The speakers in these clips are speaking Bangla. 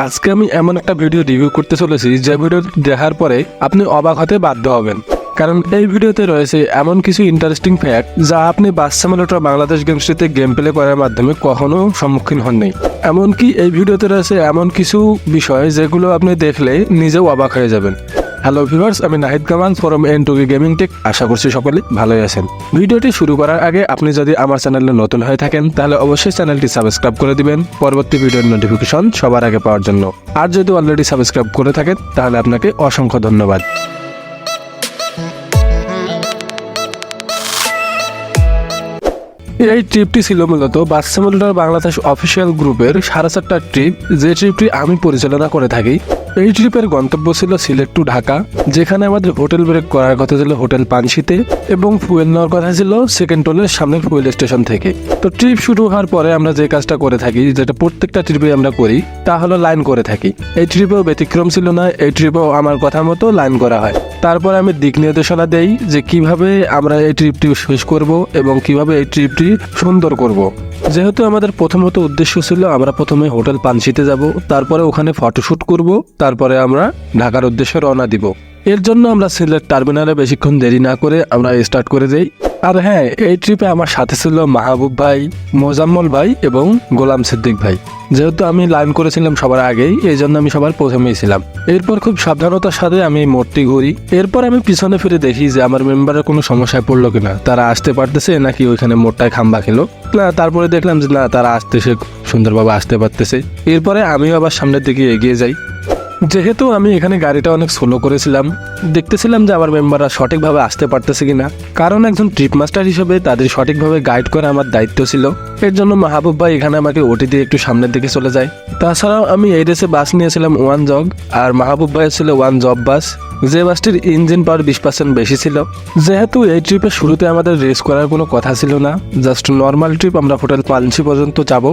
আজকে আমি এমন একটা ভিডিও রিভিউ করতে চলেছি, যে ভিডিও দেখার পরে আপনি অবাক হতে বাধ্য হবেন। কারণ এই ভিডিওতে রয়েছে এমন কিছু ইন্টারেস্টিং ফ্যাক্ট যা আপনি বাচ্চা সিমুলেটর বাংলাদেশ গেমসটিতে গেম প্লে করার মাধ্যমে কখনো সম্মুখীন হননি এমনকি এই ভিডিওতে রয়েছে এমন কিছু বিষয় যেগুলো আপনি দেখলে নিজেও অবাক হয়ে যাবেন। হ্যালো ভিউয়ার্স আমি নাহিদ কামাল ফরম এন টুকি গেমিং টেক আশা করছি সকলে ভালোই আছেন। ভিডিওটি শুরু করার আগে আপনি যদি আমার চ্যানেলে নতুন হয়ে থাকেন, তাহলে অবশ্যই চ্যানেলটি সাবস্ক্রাইব করে দিবেন। পরবর্তী ভিডিওর নোটিফিকেশন সবার আগে পাওয়ার জন্য। আর যদি অলরেডি সাবস্ক্রাইব করে থাকেন, তাহলে আপনাকে অসংখ্য ধন্যবাদ। এই ট্রিপটি ছিল মূলত সিমুলেটর বাংলাদেশ অফিসিয়াল গ্রুপের সাড়ে চারটা ট্রিপ যে ট্রিপটি আমি পরিচালনা করে থাকি এই ট্রিপের গন্তব্য ছিল সিলেট টু ঢাকা, যেখানে আমাদের হোটেল ব্রেক করার কথা ছিল হোটেল পানশিতে এবং ফুয়েল নেওয়ার কথা ছিল সেকেন্ড টোলের সামনের ফুয়েল স্টেশন থেকে। তো ট্রিপ শুরু হওয়ার পরে আমরা যে কাজটা করে থাকি, যেটা প্রত্যেকটা ট্রিপে আমরা করি, তা হলো লাইন করে থাকি। এই ট্রিপেও ব্যতিক্রম ছিল না, এই ট্রিপেও আমার কথা মতো লাইন করা হয়। তারপর আমি দিক নির্দেশনা দেই যে কীভাবে আমরা এই ট্রিপটি শেষ করব এবং কীভাবে এই ট্রিপটি সুন্দর করব। যেহেতু আমাদের প্রথমত উদ্দেশ্য ছিল আমরা প্রথমে হোটেল পানসিতে যাব, তারপরে ওখানে ফটোশ্যুট করব, তারপরে আমরা ঢাকার উদ্দেশ্যে রওনা দিব। এর জন্য আমরা সিলেট টার্মিনালে বেশিক্ষণ দেরি না করে আমরা স্টার্ট করে দেই। আর হ্যাঁ এই ট্রিপে আমার সাথে ছিল মাহবুব ভাই, মোজাম্মল ভাই এবং গোলাম সিদ্দিক ভাই। যেহেতু আমি লাইন করেছিলাম সবার আগেই, এই জন্য আমি সবার প্রথমেই ছিলাম। এরপর খুব সাবধানতার সাথে আমি মোড়টি ঘুরি। এরপর আমি পিছনে ফিরে দেখি যে আমার মেম্বারের কোনো সমস্যায় পড়ল কিনা। তারা আসতে পারতেছে নাকি ওইখানে মোড়টায় খাম্বা খেলো? না, তারপরে দেখলাম যে না, তারা আসতেছে, সুন্দরভাবে আসতে পারতেছে। এরপরে আমিও আবার সামনের দিকে এগিয়ে যাই। যেহেতু আমি এখানে গাড়িটা অনেক স্লো করেছিলাম, দেখতেছিলাম যে আমার মেম্বাররা সঠিকভাবে আসতে পারতেছে কিনা। কারণ একজন ট্রিপ মাস্টার হিসেবে তাদের সঠিকভাবে গাইড করা আমার দায়িত্ব ছিল। এর জন্য মাহবুব ভাই এখানে আমাকে ওটি দিয়ে একটু সামনের দিকে চলে যায়। তাছাড়াও আমি এই রেসে বাস নিয়েছিলাম ওয়ান জগ আর মাহবুব ভাইয়ের ছিল ওয়ান জব বাস যে বাসটির ইঞ্জিন পাওয়ার বিশ পার্সেন্ট বেশি ছিল। যেহেতু এই ট্রিপের শুরুতে আমাদের রেস করার কোনো কথা ছিল না জাস্ট নর্মাল ট্রিপ আমরা হোটেল পালসি পর্যন্ত যাব।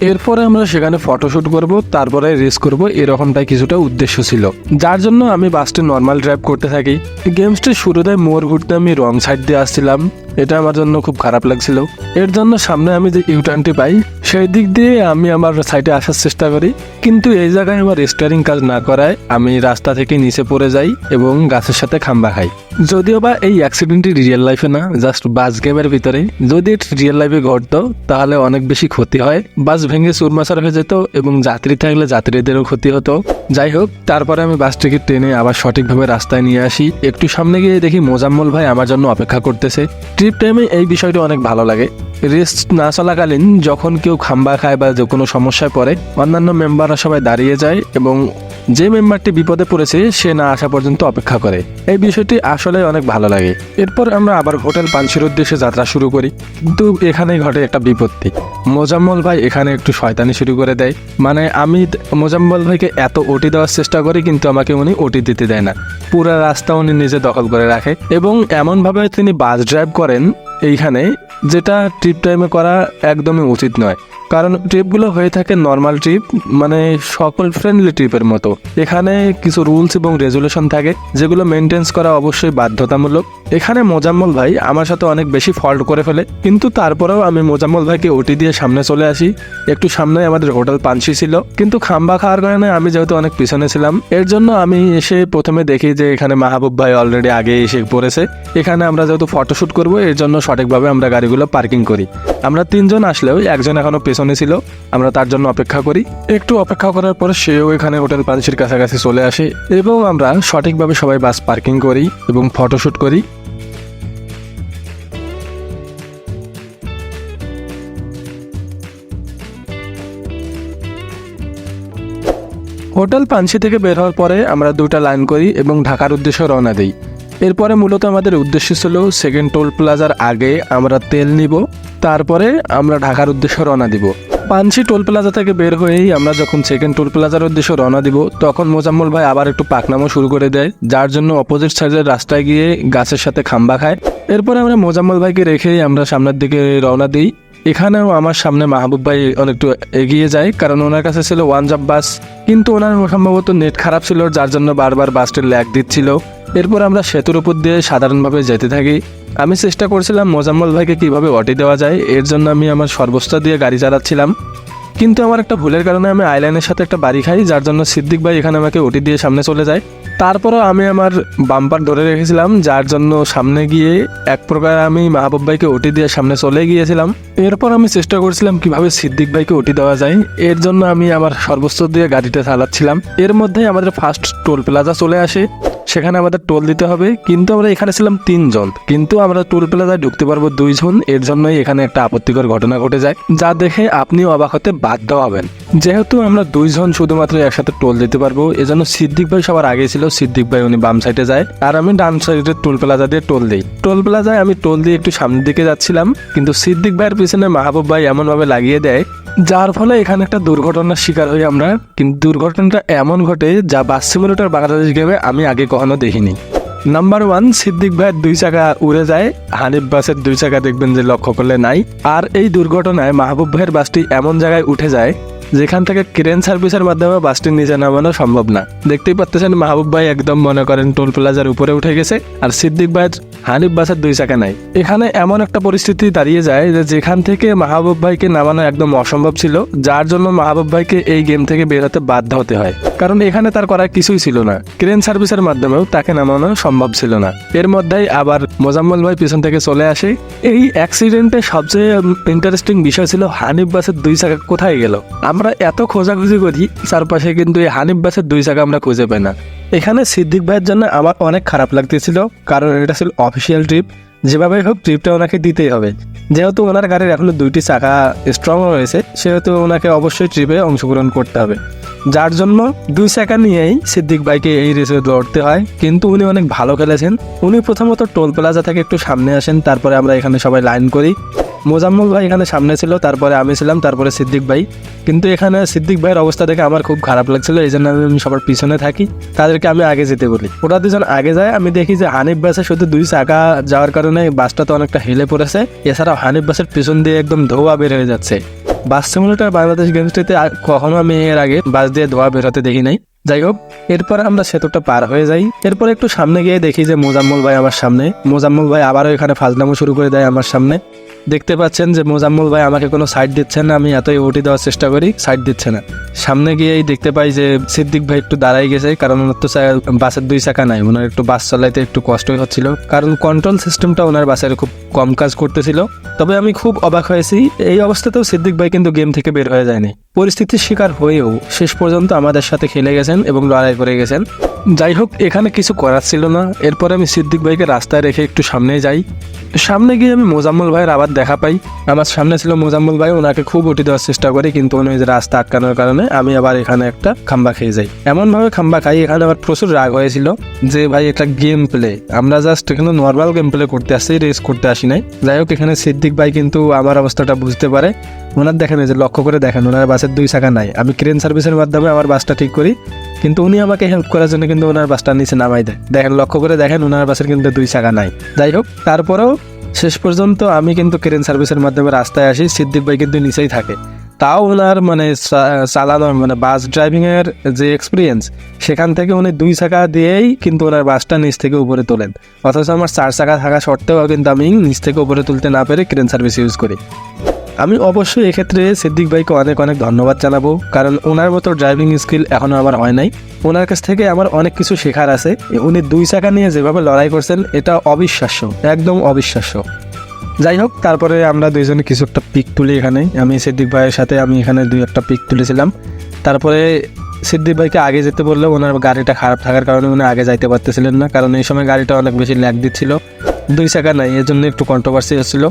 এরপরে আমরা সেখানে ফটোশ্যুট করব, তারপরে রেস করব, এরকমটাই কিছুটা উদ্দেশ্য ছিল। যার জন্য আমি বাসটি নর্মাল ড্রাইভ করতে থাকি। গেমসটি শুরুতে মোড় ঘুরতে আমি রং সাইড দিয়ে আসছিলাম। এটা আমার জন্য খুব খারাপ লাগছিল। এর জন্য সামনে আমি যে ইউটার্নটি পাই, সেই দিক দিয়ে আমি আমার সাইডে আসার চেষ্টা করি। কিন্তু এই জায়গায় আমার স্টারিং কাজ না করায় আমি রাস্তা থেকে নিচে পড়ে যাই এবং গাছের সাথে খাম্বা খাই। যদিও বা এই অ্যাক্সিডেন্টটি রিয়েল লাইফে না জাস্ট বাস গেমের ভিতরে। যদি রিয়েল লাইফে ঘটতো, তাহলে অনেক বেশি ক্ষতি হয়। বাস ভেঙে চুরমাচার হয়ে যেত এবং যাত্রী থাকলে যাত্রীদেরও ক্ষতি হতো। যাই হোক, তারপরে আমি বাসটিকে ট্রেনে আবার সঠিকভাবে রাস্তায় নিয়ে আসি। একটু সামনে গিয়ে দেখি মোজাম্মল ভাই আমার জন্য অপেক্ষা করতেছে। ট্রিপ টাইমে এই বিষয়টি অনেক ভালো লাগে। রেস্ট না চলাকালীন যখন কেউ খাম্বা খায় বা যে কোনো সমস্যায় পড়ে, অন্যান্য মেম্বাররা সবাই দাঁড়িয়ে যায় এবং যে মেম্বারটি বিপদে পড়েছে, সে না আসা পর্যন্ত অপেক্ষা করে। এই বিষয়টি আসলে অনেক ভালো লাগে। এরপর আমরা আবার হোটেল পানসির উদ্দেশ্যে যাত্রা শুরু করি। কিন্তু এখানেই ঘটে একটা বিপত্তি। মোজাম্মল ভাই এখানে একটু শয়তানি শুরু করে দেয়। মানে আমি মোজাম্মল ভাইকে এত ওটি দেওয়ার চেষ্টা করি, কিন্তু আমাকে উনি ওটি দিতে দেয় না। পুরো রাস্তা উনি নিজে দখল করে রাখে এবং এমনভাবে তিনি বাস ড্রাইভ করেন এইখানে যেটা ট্রিপ টাইমে করা একদমই উচিত নয়। কারণ ট্রিপগুলো হয়ে থাকে নর্মাল ট্রিপ মানে সকল ফ্রেন্ডলি ট্রিপের মতো। এখানে কিছু রুলস এবং রেজুলেশন থাকে, যেগুলো মেনটেন্স করা অবশ্যই বাধ্যতামূলক। এখানে মোজাম্মল ভাই আমার সাথে অনেক বেশি ফল্ট করে ফেলে, কিন্তু তারপরেও আমি মোজাম্মল ভাইকে ওটি দিয়ে সামনে চলে আসি। একটু সামনে আমাদের হোটেল পানসি ছিল, কিন্তু খাম্বা খাওয়ার কারণে আমি যেহেতু অনেক পিছনে ছিলাম, এর জন্য আমি এসে প্রথমে দেখি যে এখানে মাহবুব ভাই অলরেডি আগে এসে পড়েছে। এখানে আমরা যেহেতু ফটোশ্যুট করব, এর জন্য সঠিকভাবে আমরা গাড়িগুলো পার্কিং করি। আমরা তিনজন আসলেও একজন এখনও পেছনে ছিল, আমরা তার জন্য অপেক্ষা করি। একটু অপেক্ষা করার পর সেও এখানে হোটেল পানসির কাছাকাছি চলে আসে এবং আমরা সঠিকভাবে সবাই বাস পার্কিং করি এবং ফটোশ্যুট করি। হোটেল পানসি থেকে বের হওয়ার পরে আমরা দুটা লাইন করি এবং ঢাকার উদ্দেশ্যে রওনা দিই। এরপরে মূলত আমাদের উদ্দেশ্য ছিল সেকেন্ড টোল প্লাজার আগে আমরা তেল নিব, তারপরে আমরা ঢাকার উদ্দেশ্যে রওনা দিব। পানসি টোল প্লাজা থেকে বের হয়েই আমরা যখন সেকেন্ড টোল প্লাজার উদ্দেশ্যে রওনা দিব, তখন মোজাম্মল ভাই আবার একটু পাকনামো শুরু করে দেয়, যার জন্য অপোজিট সাইডের রাস্তায় গিয়ে গাছের সাথে খাম্বা খায়। এরপরে আমরা মোজাম্মল ভাইকে রেখেই আমরা সামনের দিকে রওনা দিই। এখানেও আমার সামনে মাহবুব ভাই অনেকটু এগিয়ে যায়, কারণ ওনার কাছে ছিল ওয়ান জাব বাস কিন্তু ওনার সম্ভবত নেট খারাপ ছিল, যার জন্য বারবার বাসটি ল্যাগ দিচ্ছিল। এরপর আমরা সেতুর উপর দিয়ে সাধারণভাবে যেতে থাকি। আমি চেষ্টা করছিলাম মোজাম্মল ভাইকে কীভাবে অটি দেওয়া যায়, এর জন্য আমি আমার সর্বস্তা দিয়ে গাড়ি চালাচ্ছিলাম। কিন্তু আমার একটা ভুলের কারণে আমি আইল্যান্ডের সাথে একটা বাড়ি খাই, যার জন্য সিদ্দিক ভাই এখানে আমাকে ওটি দিয়ে সামনে চলে যায়। তারপরও আমি আমার বাম্পার ধরে রেখেছিলাম, যার জন্য সামনে গিয়ে এক প্রকার আমি মাহবুব ভাইকে ওটি দিয়ে সামনে চলে গিয়েছিলাম। এরপর আমি চেষ্টা করছিলাম কীভাবে সিদ্দিক ভাইকে ওটি দেওয়া যায়, এর জন্য আমি আমার সর্বোচ্চ দিয়ে গাড়িটা চালাচ্ছিলাম। এর মধ্যে আমাদের ফার্স্ট টোল প্লাজা চলে আসে। সেখানে আমাদের টোল দিতে হবে। কিন্তু আমরা এখানে ছিলাম তিনজন। কিন্তু আমরা টোল প্লাজায় ঢুকতে পারব দুইজন। এর জন্যই এখানে একটা আপত্তিকর ঘটনা ঘটে যায়, যা দেখে আপনিও অবাক হতে বাধ্য হবেন। যেহেতু আমরা দুইজন শুধুমাত্র একসাথে টোল দিতে পারব, এজন্য সিদ্দিক ভাই সবার আগে ছিল। সিদ্দিক ভাই উনি বাম সাইডে যায়, আর আমি ডান সাইডে টোল প্লাজা দিয়ে টোল দিই। টোল প্লাজায় আমি টোল দিয়ে একটু সামনের দিকে যাচ্ছিলাম, কিন্তু সিদ্দিক ভাইয়ের পিছনে মাহবুব ভাই এমনভাবে লাগিয়ে দেয় যার ফলে এখানে একটা দুর্ঘটনার শিকার হই আমরা। কিন্তু দুর্ঘটনাটা এমন ঘটে, যা বাস সিমুলেটর বাংলাদেশ গেমে আমি আগে কখনো দেখিনি। নাম্বার ওয়ান সিদ্দিক ভাইয়ের দুই চাকা উড়ে যায়, হানিফ বাসের দুই চাকা দেখবেন যে লক্ষ্য করলে নাই। আর এই দুর্ঘটনায় মাহবুব ভাইয়ের বাসটি এমন জায়গায় উঠে যায় যেখান থেকে ক্রেন সার্ভিসের মাধ্যমে বাসটি নিচে নামানো সম্ভব না। দেখতেই পাচ্ছেন মাহবুব ভাই একদম মনে করেন টোল প্লাজার উপরে উঠে গেছে আর সিদ্দিক ভাইয়ের হানিফ বাসের দুই চাকা নাই। এখানে এমন একটা পরিস্থিতি দাঁড়িয়ে যায় যে যেখান থেকে মাহবুব ভাইকে নামানো একদম অসম্ভব ছিল, যার জন্য মাহবুব ভাইকে এই গেম থেকে বের হতে বাধ্য হতে হয়। কারণ এখানে তার করার কিছুই ছিল না। ক্রেন সার্ভিসের মাধ্যমেও তাকে নামানো সম্ভব ছিল না। এর মধ্যেই আবার মোজাম্মল ভাই পিছন থেকে চলে আসে। এই অ্যাক্সিডেন্টে সবচেয়ে ইন্টারেস্টিং বিষয় ছিল হানিফ বাসের দুই চাকা কোথায় গেল? আমরা এত খোঁজাখুঁজি করি, চারপাশে কিন্তু এই হানিফ বাসের দুই চাকা আমরা খুঁজে পাই না। এখানে সিদ্দিক ভাইয়ের জন্য আমার অনেক খারাপ লাগতেছিল, কারণ এটা ছিল অফিসিয়াল ট্রিপ যেভাবে হোক ট্রিপটা ওনাকে দিতেই হবে। যেহেতু ওনার গাড়ির এখনও দুইটি চাকা স্ট্রং রয়েছে, সেহেতু ওনাকে অবশ্যই ট্রিপে অংশগ্রহণ করতে হবে। যার জন্য দুই চাকা নিয়েই সিদ্দিক ভাইকে এই রেসে দৌড়তে হয়। কিন্তু উনি অনেক ভালো খেলেছেন। উনি প্রথমত টোল প্লাজা থেকে একটু সামনে আসেন, তারপরে আমরা এখানে সবাই লাইন করি। মোজাম্মল ভাই এখানে সামনে ছিল, তারপরে আমি ছিলাম, তারপরে সিদ্দিক ভাই। কিন্তু এখানে সিদ্দিক ভাইয়ের অবস্থা দেখে আমার খুব খারাপ লাগছিল, এই জন্য আমি সবার পিছনে থাকি। তাদেরকে আমি আগে যেতে বলি। ওরা দুজন আগে যায়। আমি দেখি যে হানিফ বাসে শুধু দুই চাকা যাওয়ার কারণে বাসটা তো অনেকটা হেলে পড়েছে। এছাড়াও হানিফ বাসের পিছন দিয়ে একদম ধোয়া বের হয়ে যাচ্ছে। বাস সিমুলেটার বাংলাদেশ গেমসটিতে কখনো আমি এর আগে বাস দিয়ে ধোয়া বেরোতে দেখি নাই। যাই হোক, এরপর আমরা সেতুটা পার হয়ে যাই। এরপর একটু সামনে গিয়ে দেখি যে মোজাম্মল ভাই আমার সামনে। মোজাম্মল ভাই আবারও এখানে ফাজনামো শুরু করে দেয় আমার সামনে। দেখতে পাচ্ছেন যে মোজাম্মল ভাই আমাকে কোনো সাইড দিচ্ছে না, আমি এতই ওটি দেওয়ার চেষ্টা করি সাইড দিচ্ছে না। সামনে গিয়েই দেখতে পাই যে সিদ্দিক ভাই একটু দাঁড়াই গেছে, কারণ ওনার তো বাসের দুই চাকা নাই। ওনার একটু বাস চালাইতে একটু কষ্টই হচ্ছিল। কারণ কন্ট্রোল সিস্টেমটা ওনার বাসের খুব কম কাজ করতেছিল। তবে আমি খুব অবাক হয়েছি, এই অবস্থাতেও সিদ্দিক ভাই কিন্তু গেম থেকে বের হয়ে যায়নি। পরিস্থিতির শিকার হয়েও শেষ পর্যন্ত আমাদের সাথে খেলে গেছেন এবং লড়াই করে গেছেন। যাই হোক, এখানে কিছু করার ছিল না। এরপরে আমি সিদ্দিক ভাইকে রাস্তায় রেখে একটু সামনে যাই। সামনে গিয়ে আমি মোজাম্মল ভাইয়ের আবার দেখা পাই। আমার সামনে ছিল মোজাম্মল ভাই, ওনাকে খুব উঠে দেওয়ার চেষ্টা করি, কিন্তু উনি রাস্তা আটকানোর কারণে আমি আবার এখানে একটা খাম্বা খেয়ে যাই। এমনভাবে খাম্বা খাই এখানে আমার প্রচুর রাগ হয়েছিল যে, ভাই, এটা গেম প্লে আমরা জাস্ট এখানে নর্মাল গেম প্লে করতে আসছি রেস করতে আসি নাই। যাই হোক, এখানে সিদ্দিক ভাই কিন্তু আমার অবস্থাটা বুঝতে পারে। ওনার দেখেন যে, লক্ষ্য করে দেখেন, ওনার বাসের দুই চাকা নাই। আমি ক্রেন সার্ভিসের মাধ্যমে আমার বাসটা ঠিক করি, কিন্তু উনি আমাকে হেল্প করার জন্য কিন্তু ওনার বাসটা নিচে নামাই দেয়। দেখেন, লক্ষ্য করে দেখেন, ওনার বাসের কিন্তু দুই চাকা নাই। যাই হোক, তারপরেও শেষ পর্যন্ত আমি কিন্তু ক্রেন সার্ভিসের মাধ্যমে রাস্তায় আসি, সিদ্দিক ভাই কিন্তু নিচেই থাকে। তাও ওনার মানে চা- চালানোর মানে বাস ড্রাইভিং এর যে এক্সপিরিয়েন্স সেখান থেকে উনি দুই চাকা দিয়েই কিন্তু ওনার বাসটা নিচ থেকে উপরে তোলেন। অথচ আমার চার চাকা থাকা সত্ত্বেও কিন্তু আমি নিচ থেকে উপরে তুলতে না পেরে ক্রেন সার্ভিস ইউজ করি। আমি অবশ্যই এক্ষেত্রে সিদ্দিক ভাইকে অনেক অনেক ধন্যবাদ জানাব, কারণ ওনার মতো ড্রাইভিং স্কিল এখনও আমার হয় নাই। ওনার কাছ থেকে আমার অনেক কিছু শেখার আছে। উনি দুই চাকা নিয়ে যেভাবে লড়াই করছেন, এটা অবিশ্বাস্য, একদম অবিশ্বাস্য। যাই হোক, তারপরে আমরা দুইজনে কিছু একটা পিক তুলি এখানে। আমি সিদ্দিক ভাইয়ের সাথে আমি এখানে দুই একটা পিক তুলেছিলাম। তারপরে সিদ্দিক ভাইকে আগে যেতে বললে ওনার গাড়িটা খারাপ থাকার কারণে উনি আগে যাইতে পারতেছিলেন না, কারণ এই সময় গাড়িটা অনেক বেশি ল্যাগ দিচ্ছিল। দুই চাকা নাই এর জন্য একটু কন্ট্রোভার্সি হচ্ছিল।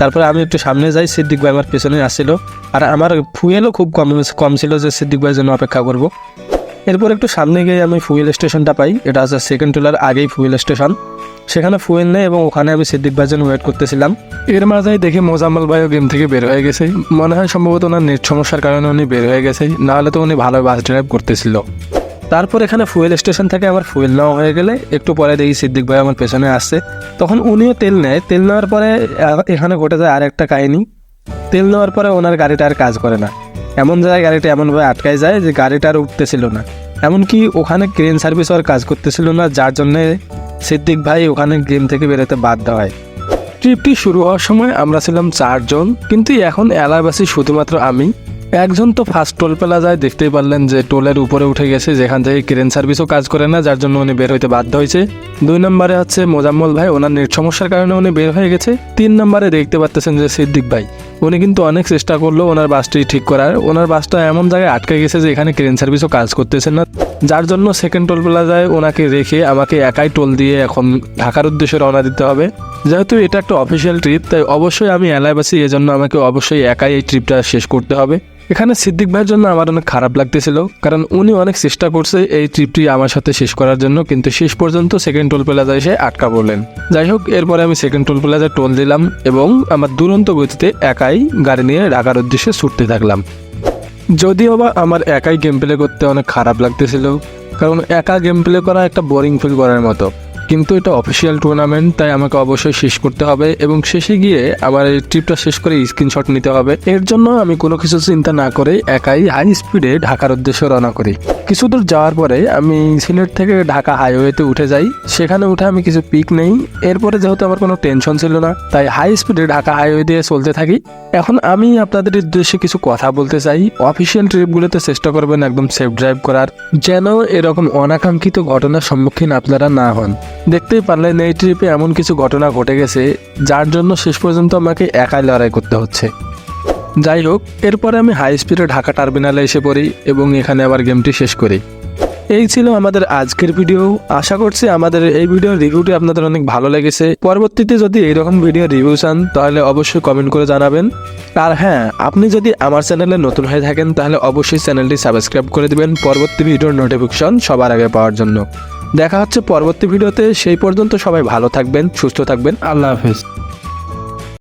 তারপরে আমি একটু সামনে যাই, সিদ্দিক ভাই আমার পেছনে আসছিল। আর আমার ফুয়েলও খুব কম কম ছিল যে সিদ্দিক ভাইয়ের জন্য অপেক্ষা করব। এরপর একটু সামনে গিয়ে আমি ফুয়েল স্টেশনটা পাই। এটা হচ্ছে সেকেন্ড টোলার আগেই ফুয়েল স্টেশন সেখানে ফুয়েল নেই এবং ওখানে আমি সিদ্দিক ভাইয়ের জন্য ওয়েট করতেছিলাম। এর মাঝেই দেখি মোজাম্মল ভাইও গেম থেকে বের হয়ে গেছে। মনে হয় সম্ভবত ওনার নেট সমস্যার কারণে উনি বের হয়ে গেছে। নাহলে তো উনি ভালো বাস ড্রাইভ করতেছিল। তারপর এখানে ফুয়েল স্টেশন থেকে আমার ফুয়েল নেওয়া হয়ে গেলে একটু পরে দেখি সিদ্দিক ভাই আমার পেছনে আসছে। তখন উনিও তেল নেয়। তেল নেওয়ার পরে এখানে ঘটে যায় আর একটা কাহিনী। তেল নেওয়ার পরে ওনার গাড়িটা আর কাজ করে না। এমন জায়গায় গাড়িটা এমনভাবে আটকায় যায় যে গাড়িটা আর উঠতেছিল না। এমনকি ওখানে ক্রেন সার্ভিসও আর কাজ করতেছিল না যার জন্যে সিদ্দিক ভাই ওখানে গেম থেকে বেরোতে বাধ্য হয়। ট্রিপটি শুরু হওয়ার সময় আমরা ছিলাম চারজন, কিন্তু এখন এলাহাবাসী শুধুমাত্র আমি। একজন তো ফার্স্ট টোল পেলা যায়, দেখতেই পারলেন যে টোলের উপরে উঠে গেছে, যেখান থেকে ক্রেন সার্ভিসও কাজ করে না, যার জন্য উনি বের হইতে বাধ্য হয়েছে। দুই নম্বরে হচ্ছে মোজাম্মল ভাই, ওনার নেট সমস্যার কারণে উনি বের হয়ে গেছে। তিন নম্বরে দেখতে পাচ্ছেন যে সিদ্দিক ভাই, উনি কিন্তু অনেক চেষ্টা করল ওনার বাসটি ঠিক করার। ওনার বাসটা এমন জায়গায় আটকে গেছে যে এখানে ক্রেন সার্ভিসও কাজ করতেছে না। যার জন্য সেকেন্ড টোল প্লাজায় ওনাকে রেখে আমাকে একাই টোল দিয়ে এখন ঢাকার উদ্দেশ্যে রওনা দিতে হবে। যেহেতু এটা একটা অফিসিয়াল ট্রিপ তাই অবশ্যই আমি এলাইবাসী এজন্য আমাকে অবশ্যই একাই এই ট্রিপটা শেষ করতে হবে। এখানে সিদ্দিক ভাইয়ের জন্য আমার অনেক খারাপ লাগতেছিল, কারণ উনি অনেক চেষ্টা করছে এই ট্রিপটি আমার সাথে শেষ করার জন্য, কিন্তু শেষ পর্যন্ত সেকেন্ড টোল প্লাজা এসে আটকা পড়লেন। যাই হোক, এরপরে আমি সেকেন্ড টোল প্লাজা টোল দিলাম এবং আমার দুরন্ত গতিতে একাই গাড়ি নিয়ে ঢাকার উদ্দেশ্যে ছুটতে থাকলাম। যদিও বা আমার একাই গেম প্লে করতে অনেক খারাপ লাগতেছিল, কারণ একা গেম প্লে করা একটা বোরিং ফিল করার মতো। কিন্তু এটা অফিসিয়াল টুর্নামেন্ট তাই আমাকে অবশ্যই শেষ করতে হবে এবং শেষে গিয়ে আমার এই ট্রিপটা শেষ করে স্ক্রিনশট নিতে হবে। এর জন্য আমি কোনো কিছু চিন্তা না করে একাই হাই স্পিডে ঢাকার উদ্দেশ্যে রওনা করি। কিছু দূর যাওয়ার পরে আমি সিলেট থেকে ঢাকা হাইওয়েতে উঠে যাই। সেখানে উঠে আমি কিছু পিক নেই। এরপরে যেহেতু আমার কোনো টেনশন ছিল না, তাই হাই স্পিডে ঢাকা হাইওয়ে দিয়ে চলতে থাকি। এখন আমি আপনাদের উদ্দেশ্যে কিছু কথা বলতে চাই। অফিসিয়াল ট্রিপগুলোতে চেষ্টা করবেন একদম সেফ ড্রাইভ করার। যেন এরকম অনাকাঙ্ক্ষিত ঘটনার সম্মুখীন আপনারা না হন। দেখতেই পারলেন এই ট্রিপে এমন কিছু ঘটনা ঘটে গেছে, যার জন্য শেষ পর্যন্ত আমাকে একাই লড়াই করতে হচ্ছে। যাই হোক, এরপরে আমি হাই স্পিডে ঢাকা টার্মিনালে এসে পড়ি এবং এখানে আবার গেমটি শেষ করি। এই ছিল আমাদের আজকের ভিডিও আশা করছি আমাদের এই ভিডিওর রিভিউটি আপনাদের অনেক ভালো লেগেছে। পরবর্তীতে যদি এইরকম ভিডিও রিভিউ চান, তাহলে অবশ্যই কমেন্ট করে জানাবেন। আর হ্যাঁ আপনি যদি আমার চ্যানেলে নতুন হয়ে থাকেন, তাহলে অবশ্যই চ্যানেলটি সাবস্ক্রাইব করে দিবেন। পরবর্তী ভিডিওর নোটিফিকেশন সবার আগে পাওয়ার জন্য। দেখা হচ্ছে পরবর্তী ভিডিওতে। সেই পর্যন্ত সবাই ভালো থাকবেন সুস্থ থাকবেন। আল্লাহ হাফেজ।